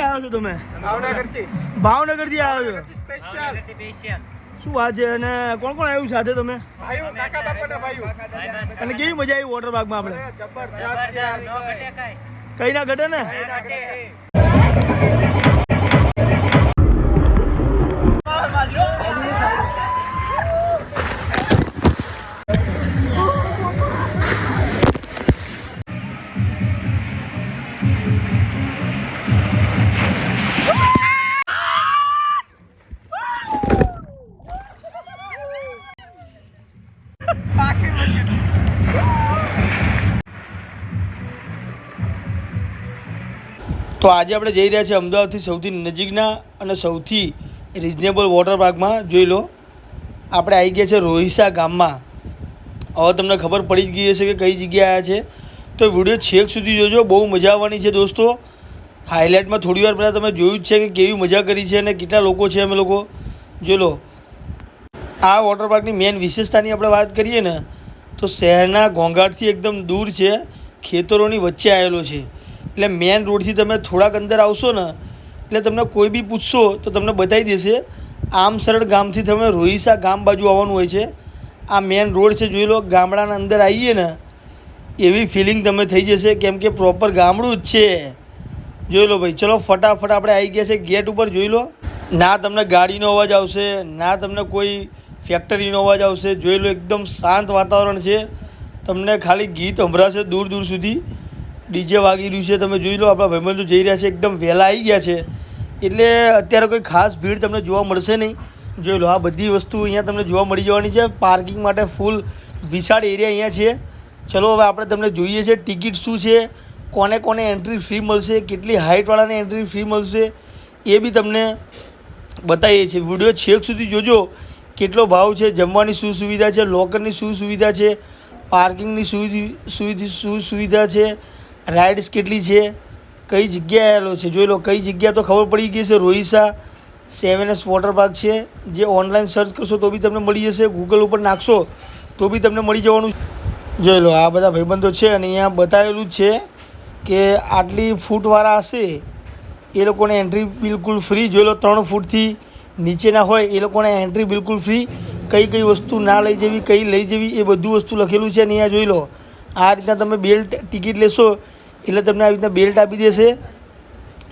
આવ્યો છો તમે? ભાવનગરથી. ભાવનગરથી આવ્યો છો? સ્પેશિયલ શું વાત છે? અને કોણ કોણ આવ્યું સાથે તમે? ભાઈઓ કાકા બાપાના ભાઈઓ. અને કેવી મજા આવી વોટર પાર્કમાં આપણે. કઈ. ના? ઘટે. તો આજે આપણે જઈ રહ્યા છીએ અમદાવાદથી સૌથી નજીકના અને સૌથી રિઝનેબલ વોટર પાર્કમાં જોઈ લો, આપણે આવી ગયા છે રોહિસા ગામમાં. હવે તમને ખબર પડી જ ગઈ હશે કે કઈ જગ્યાએ આવ્યા છે. તો વીડિયો છેક સુધી જોજો, બહુ મજા આવવાની છે દોસ્તો. હાઇલાઇટમાં થોડી વાર પહેલાં તમે જોયું જ છે કે કેવી મજા કરી છે અને કેટલા લોકો છે અમે લોકો. જોઈ લો, આ વોટર પાર્કની મેઇન વિશેષતાની આપણે વાત કરીએ ને, તો શહેરના ઘોંઘાટથી એકદમ દૂર છે, ખેતરોની વચ્ચે આવેલો છે. એટલે મેઇન રોડથી તમે થોડાક અંદર આવશો ને, એટલે તમને કોઈ બી પૂછશો તો તમને બતાવી દેશે. આમ સરળ ગામથી તમે રોહિસા ગામ બાજુ આવવાનું હોય છે. આ મેઇન રોડ છે, જોઈ લો, ગામડાના અંદર આવીએ ને, એવી ફિલિંગ તમે થઈ જશે કેમ કે પ્રોપર ગામડું જ છે. જોઈ લો ભાઈ, ચલો ફટાફટ આપણે આવી ગયા છે ગેટ ઉપર, જોઈ લો. ના તમને ગાડીનો અવાજ આવશે, ના તમને કોઈ ફેક્ટરીનો અવાજ આવશે. જોઈ લો, એકદમ શાંત વાતાવરણ છે. તમને ખાલી ગીત સંભળાશે દૂર દૂર સુધી. ડીજે વાગી રહ્યું છે, તમે જોઈ લો, આપણા ભાઈબંધો જઈ રહ્યા છે, એકદમ વહેલા આવી ગયા છે. એટલે અત્યારે કોઈ ખાસ ભીડ તમને જોવા મળશે નહીં. જોઈ લો, આ બધી વસ્તુ અહીંયા તમને જોવા મળી જવાની છે. પાર્કિંગ માટે ફૂલ વિશાળ એરિયા અહીંયા છે. ચલો, હવે આપણે તમને જોઈએ છે ટિકિટ શું છે, કોને કોને એન્ટ્રી ફ્રી મળશે, કેટલી હાઇટવાળાને એન્ટ્રી ફ્રી મળશે, એ બી તમને બતાવીએ છીએ. વીડિયો છેક સુધી જોજો, કેટલો ભાવ છે, જમવાની શું સુવિધા છે, લોકરની શું સુવિધા છે, પાર્કિંગની સુવિધા શું સુવિધા છે રાઇડ્સ કેટલી છે? કઈ જગ્યાએ આવેલો છે? જોઈ લો, કઈ જગ્યા તો ખબર પડી ગઈ છે, રોહિસા સેવન એસ વોટર પાર્ક છે. જે ઓનલાઈન સર્ચ કરશો તો બી તમને મળી જશે. ગૂગલ ઉપર નાખશો તો બી તમને મળી જવાનું જોઈ લો, આ બધા ભાઈબંધો છે અને અહીંયા બતાવેલું જ છે કે આટલી ફૂટવાળા હશે, એ લોકોને એન્ટ્રી બિલકુલ ફ્રી. જોઈ લો, ત્રણ ફૂટથી નીચેના હોય, એ લોકોને એન્ટ્રી બિલકુલ ફ્રી. કઈ કઈ વસ્તુ ના લઈ જવી, કઈ લઈ જવી, એ બધું વસ્તુ લખેલું છે. અને અહીંયા જોઈ લો, આ રીતના તમે બેલ્ટ ટિકિટ લેશો એટલે તમને આવી રીતના બેલ્ટ આપી દેશે.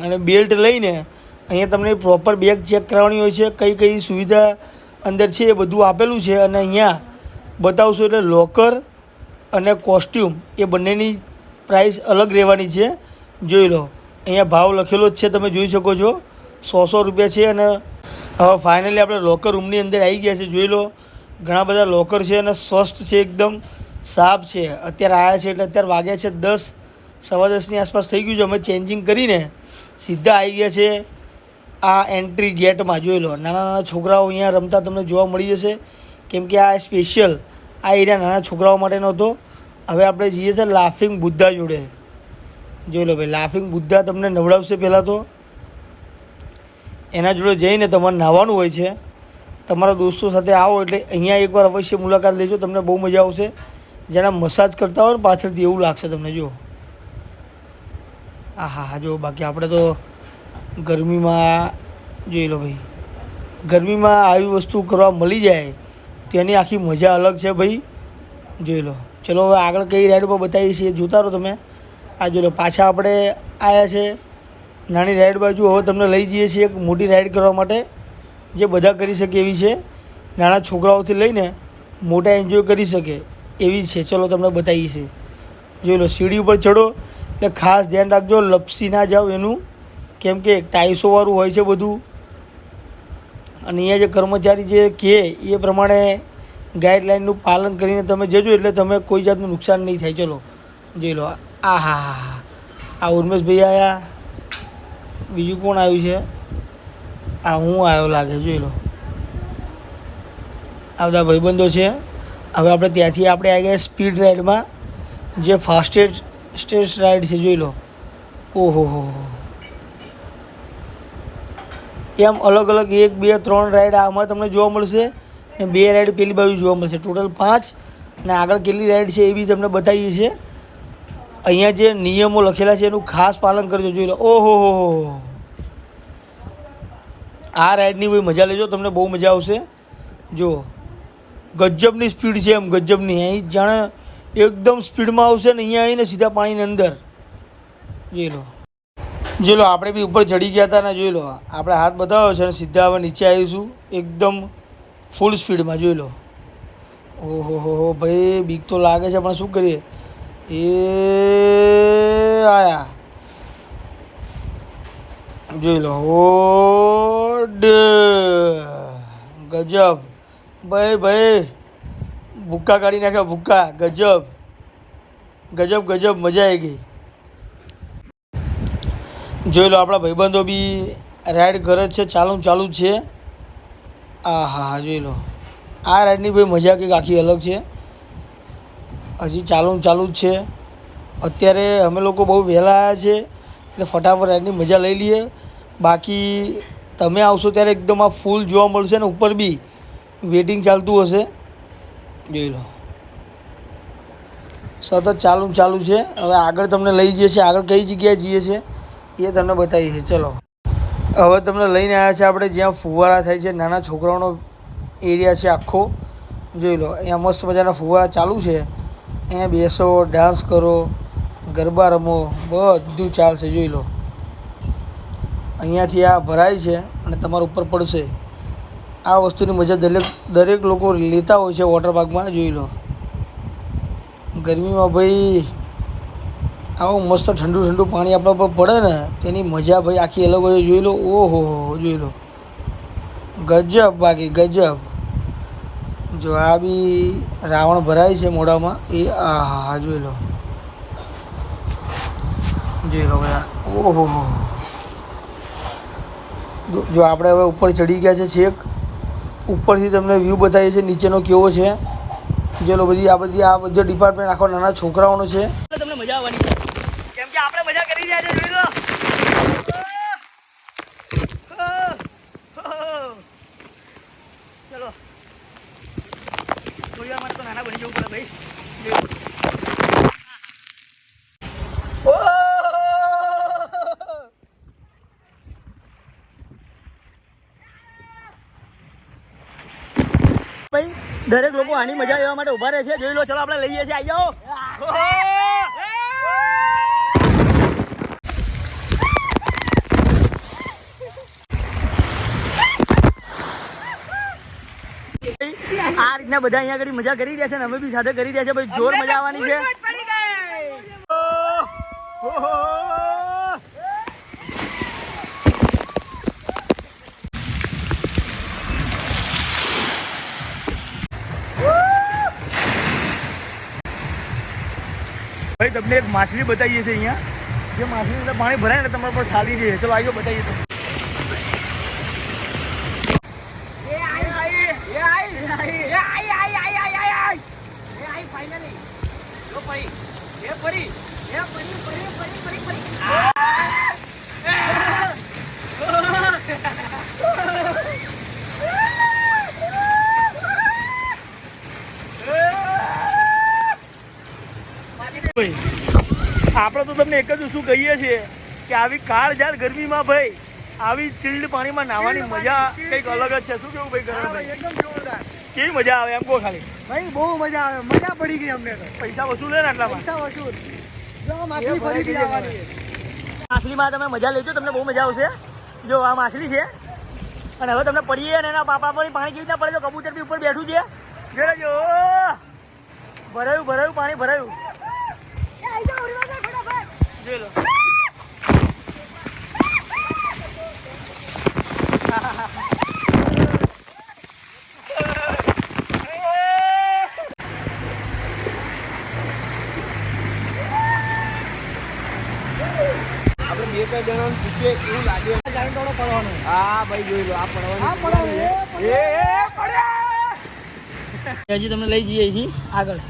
અને બેલ્ટ લઈને અહીંયા તમને પ્રોપર બેગ ચેક કરાવવાની હોય છે. કઈ કઈ સુવિધા અંદર છે એ બધું આપેલું છે. અને અહીંયા બતાવશો એટલે લોકર અને કોસ્ટ્યુમ એ બંનેની પ્રાઇસ અલગ રહેવાની છે. જોઈ લો. અહીંયા ભાવ લખેલો જ છે. તમે જોઈ શકો છો. સો સો રૂપિયા છે અને હવે ફાઇનલી આપણે લોકર રૂમની અંદર આવી ગયા છે. જોઈ લો. ઘણા બધા લોકર છે અને સ્વસ્થ છે એકદમ. સાફ છે. અત્યારે આવ્યા છે એટલે અત્યારે વાગ્યા છે દસ. સવા દસની આસપાસ થઈ ગયું છે. અમે ચેન્જિંગ કરીને સીધા આવી ગયા છે. આ એન્ટ્રી ગેટમાં જોઈ લો. નાના નાના છોકરાઓ અહીંયા રમતા તમને જોવા મળી જશે. કેમ કે આ સ્પેશિયલ આ એરિયા નાના છોકરાઓ માટેનો હતો હવે આપણે જઈએ છીએ લાફિંગ બુદ્ધા જોડે. જોઈ લો ભાઈ લાફિંગ બુદ્ધા તમને નવડાવશે પહેલાં તો. એના જોડે જઈને તમારે નાહવાનું હોય છે. તમારા દોસ્તો સાથે આવો એટલે અહીંયા એકવાર અવશ્ય મુલાકાત લેજો. તમને બહુ મજા આવશે. જેના મસાજ કરતા હોય ને પાછળથી એવું લાગશે તમને જો હા હા હા જો, બાકી આપણે તો ગરમીમાં, જોઈ લો ભાઈ, ગરમીમાં આવી વસ્તુ કરવા મળી જાય, તેની આખી મજા અલગ છે ભાઈ, જોઈ લો. ચલો, હવે આગળ કઈ રાઈડ પર બતાવીએ છીએ, જોતા રહો તમે. આ જોઈ લો, પાછા આપણે આવ્યા છે, નાની રાઈડ બાજુ. હવે તમને લઈ જઈએ છીએ એક મોટી રાઈડ કરવા માટે, જે બધા કરી શકે એવી છે. નાના છોકરાઓથી લઈને મોટા એન્જોય કરી શકે એવી છે. ચલો, તમને બતાવીએ છીએ. જોઈ લો, સીડી ઉપર ચડો એટલે ખાસ ધ્યાન રાખજો, લપસી ના જાઓ એનું. કેમ કે ટાઈસોવાળું હોય છે બધું. અને અહીંયા જે કર્મચારી જે કહે એ પ્રમાણે ગાઈડલાઇનનું પાલન કરીને તમે જજો, એટલે તમે કોઈ જાતનું નુકસાન નહીં થાય. ચલો, જોઈ લો, આ હા હા હા આ ઉર્મેશભાઈ આવ્યા બીજું કોણ આવ્યું છે? આ હું આવ્યો લાગે, જોઈ લો. આ બધા ભાઈબંધો છે. હવે આપણે ત્યાંથી આપણે આવી ગયા સ્પીડ રાઇડમાં જે ફાસ્ટેસ્ટ સ્ટેસ્ટ રાઇડ છે, જોઈ લો. ઓહો, હો એમ અલગ અલગ એક, બે, ત્રણ રાઈડ આમાં તમને જોવા મળશે ને બે રાઈડ પેલી બાજુ જોવા મળશે. ટોટલ પાંચ અને આગળ કેટલી રાઈડ છે એ બી તમને બતાવીએ છીએ. અહીંયા જે નિયમો લખેલા છે એનું ખાસ પાલન કરજો, જોઈ લો. ઓહો, હો. આ રાઈડની બહુ મજા લેજો, તમને બહુ મજા આવશે. જો, ગજબની સ્પીડ છે એમ, ગજબની. અહીં જાણે એકદમ સ્પીડમાં આવશે ને અહીંયા આવીને સીધા પાણીની અંદર. જોઈ લો. જોઈ લો, આપણે બી ઉપર ચડી ગયા હતા ને જોઈ લો, આપણે હાથ બતાવ્યો છે અને સીધા હવે નીચે આવીશું, એકદમ ફૂલ સ્પીડમાં જોઈ લો. ઓહો, હો હો, ભાઈ, બીક તો લાગે છે, પણ શું કરીએ? એ આયા. જોઈ લો ઓ ગજબ. ભાઈ ભાઈ. ભૂક્કા કાઢી નાખ્યા, ભૂક્કા. ગજબ. ગજબ ગજબ, મજા આવી ગઈ. જોઈ લો, આપણા ભાઈબંધો બી રાઈડ કરે છે, ચાલુ ચાલુ છે. આ હા હા જોઈ લો. આ રાઈડની ભાઈ મજા કંઈક આખી અલગ છે. હજી ચાલુ ચાલુ જ છે. અત્યારે અમે લોકો બહુ વહેલા આવ્યા છે, એટલે ફટાફટ રાઈડની મજા લઈ લઈએ. બાકી તમે આવશો ત્યારે એકદમ આ ફૂલ જોવા મળશે ને ઉપર બી. વેટિંગ ચાલતું હશે. જોઈ લો. સતત ચાલુ ચાલુ છે. હવે આગળ તમને લઈ જઈએ છીએ. આગળ કઈ જગ્યાએ જઈએ છીએ એ તમને બતાવીએ છીએ. ચલો. હવે તમને લઈને આવ્યા છે આપણે. જ્યાં ફુવારા થાય છે. નાના છોકરાઓનો એરિયા છે આખો. જોઈ લો. અહીંયા મસ્ત મજાના ફુવારા ચાલુ છે. અહીંયા બેસો, ડાન્સ કરો, ગરબા રમો. બધું ચાલશે. જોઈ લો. અહીંયાથી આ ભરાય છે અને તમારા ઉપર પડશે. આ વસ્તુની મજા દરેક દરેક લોકો લેતા હોય છે વોટર પાર્કમાં જોઈ લો. ગરમીમાં ભાઈ, આવું મસ્ત ઠંડુ ઠંડુ પાણી આપણા પર પડે ને, તેની મજા ભાઈ આખી અલગ હોય જોઈ લો, ઓહો, જોઈ લો. ગજબ બાકી, ગજબ. જો આ બી રાવણ ભરાય છે મોઢામાં, એ આ હા જોઈ લો. જોઈ લો ભાઈ ઓહો. જો આપણે હવે ઉપર ચડી ગયા છે છેક. ઉપરથી તમને વ્યૂ બતાવીએ છીએ, નીચેનો કેવો છે. જે લો બધી આ બધી, આ બધો ડિપાર્ટમેન્ટ આખો નાના છોકરાઓનો છે. તમને મજા આવવાની છે. કેમ કે આપણે મજા કરી રહ્યા છે, જોઈ લો ચલો થોડી વાર માટે તો નાના બની જવું પડે ભાઈ ભાઈ દરેક લોકો આની મજા લેવા માટે ઊભા રહે છે. જોઈ લો ચલો આપણે લઈએ છીએ. આવી જાઓ. આ રીતના બધા અહીંયા આગળ મજા કરી રહ્યા છે અને અમે બી સાથે કરી રહ્યા છે. ભાઈ જોર મજા આવવાની છે. ઓહો! ભાઈ તમને એક માછલી બતાવીએ છીએ અહીંયા. જે માછલી પાણી ભરાય ને તમારા પર ખાલી રહે ચલો આવ્યો બતાવીએ તો આપણે તો તમને એક જ શું કહીએ છીએ કે આવી કાળઝાળ ગરમીમાં ભાઈ આવી ચીલ્ડ પાણીમાં નાવાની મજા કંઈક અલગ જ છે. શું કેવું ભાઈ ગરમ એકદમ જોરદાર. કેવી મજા આવે એમ કહો ખાલી. ભાઈ બહુ મજા આવે. મજા પડી ગઈ અમને તો. પૈસા વસૂલ ને આટલા પૈસા વસૂલ. માછલી આવવાની માછલીમાં તમે મજા લેજો તમને બહુ મજા આવશે. જો આ માછલી છે. અને હવે તમને પડીએ અને એના પાપા પર પાણી કેવી રીતના પડે તો કબૂતર બી ઉપર બેઠું છે. જોઈ લેજો. ભરાયું ભરાયું પાણી ભરાયું. જોઈ લો. બે ત્રણ જણાને પૂછીએ કેવું લાગે. જાણી પડવાનો. હા ભાઈ જોઈ લો આ પડવાનું હા, પડવાનું. એ, એ એ હજી તમને લઈ જઈએ છીએ આગળ.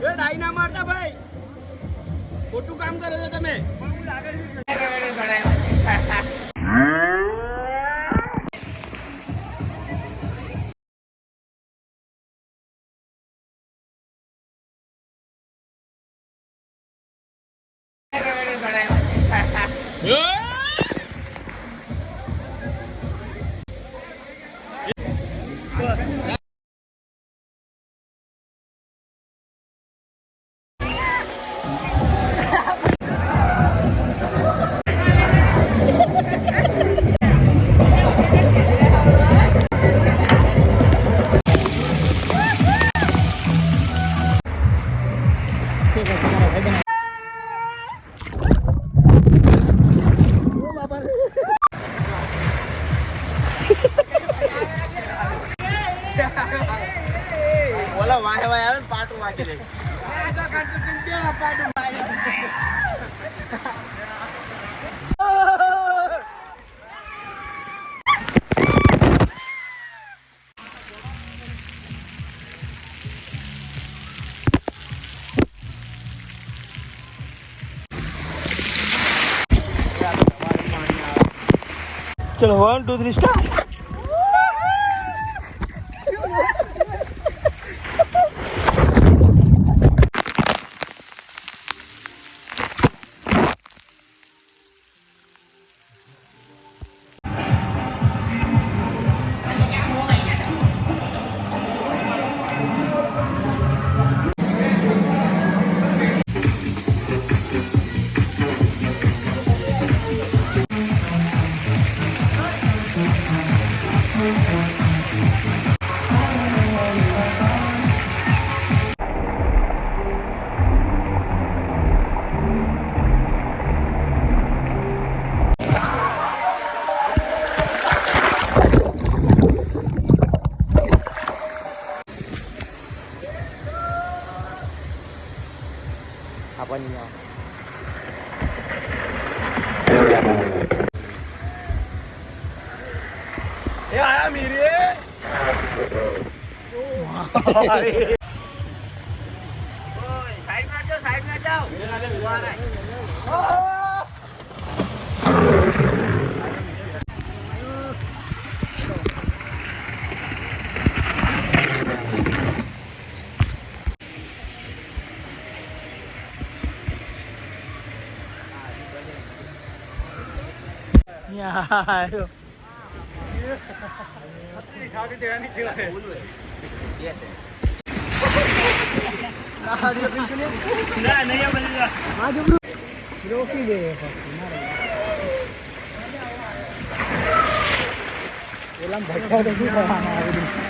એ ડાઈ મારતા ભાઈ. ખોટું કામ કરો છો તમે. ઓલા ચલો વન ટુ થ્રી સ્ટાર્ટ એ આયા મીરે આવ્યો રોકી ભટકા તો શું કરવાના? આ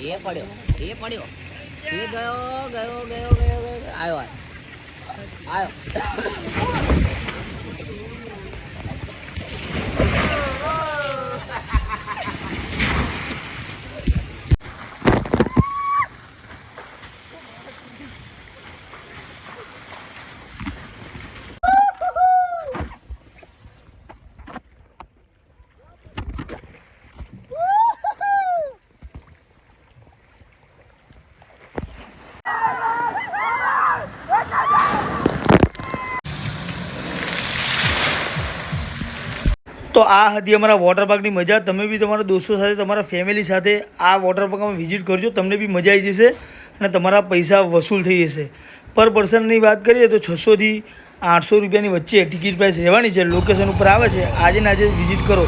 એ પડ્યો એ પડ્યો. એ ગયો ગયો ગયો ગયો ગયો આવ્યો આવ્યો. તો આ હતી અમારા વોટર પાર્કની મજા. તમે બી તમારા દોસ્તો સાથે, તમારા ફેમિલી સાથે આ વોટર પાર્કમાં વિઝિટ કરજો. તમને બી મજા આવી જશે અને તમારા પૈસા વસૂલ થઈ જશે. પર પર્સનની વાત કરીએ તો છસોથી આઠસો રૂપિયાની વચ્ચે ટિકિટ પ્રાઇસ રહેવાની છે. લોકેશન ઉપર આવે છે. આજે ને આજે વિઝિટ કરો.